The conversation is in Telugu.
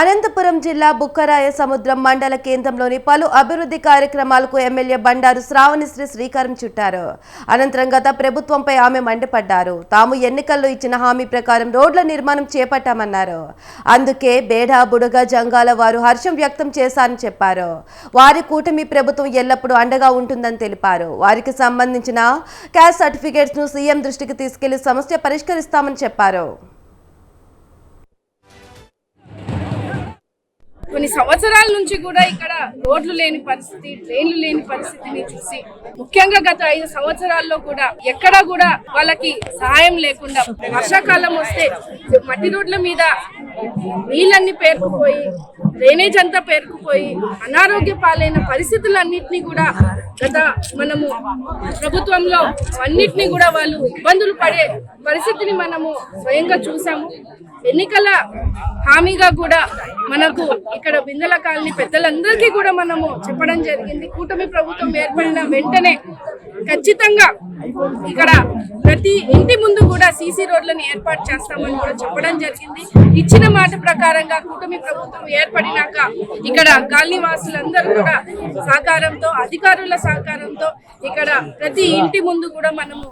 అనంతపురం జిల్లా బుక్కరాయ సముద్రం మండల కేంద్రంలోని పలు అభివృద్ధి కార్యక్రమాలకు ఎమ్మెల్యే బండారు శ్రావణిశ్రీ శ్రీకారం చుట్టారు. అనంతరం గత ప్రభుత్వంపై ఆమె మండిపడ్డారు. తాము ఎన్నికల్లో ఇచ్చిన హామీ ప్రకారం రోడ్ల నిర్మాణం చేపట్టామన్నారు. అందుకే బేడా బుడగ జంగాల వారు హర్షం వ్యక్తం చేశారని చెప్పారు. వారి కూటమి ప్రభుత్వం ఎల్లప్పుడూ అండగా ఉంటుందని తెలిపారు. వారికి సంబంధించిన క్యాస్ట్ సర్టిఫికేట్స్ను సీఎం దృష్టికి తీసుకెళ్ళి సమస్య పరిష్కరిస్తామని చెప్పారు. కొన్ని సంవత్సరాల నుంచి కూడా ఇక్కడ రోడ్లు లేని పరిస్థితి ట్రైన్లు లేని పరిస్థితిని చూసి ముఖ్యంగా గత ఐదు సంవత్సరాల్లో కూడా ఎక్కడా కూడా వాళ్ళకి సహాయం లేకుండా వర్షాకాలం వస్తే మట్టి రోడ్ల మీద నీళ్ళన్నీ పేరుకుపోయి డ్రైనేజ్ అంతా పేరుకుపోయి అనారోగ్య పాలైన పరిస్థితులన్నింటినీ కూడా గత మనము ప్రభుత్వంలో అన్నిటినీ కూడా వాళ్ళు ఇబ్బందులు పడే పరిస్థితిని మనము స్వయంగా చూసాము. ఎన్నికల హామీగా కూడా మనకు ఇక్కడ బిందెల కాలనీ పెద్దలందరికీ కూడా మనము చెప్పడం జరిగింది. కూటమి ప్రభుత్వం ఏర్పడిన వెంటనే ఖచ్చితంగా ఇక్కడ ప్రతి ఇంటి ముందు కూడా సీసీ రోడ్లను ఏర్పాటు చేస్తామని కూడా చెప్పడం జరిగింది. ఇచ్చిన మాట ప్రకారంగా కూటమి ప్రభుత్వం ఏర్పడినాక ఇక్కడ కాలనీ వాసులందరూ కూడా సహకారంతో అధికారుల సహకారంతో ఇక్కడ ప్రతి ఇంటి ముందు కూడా మనము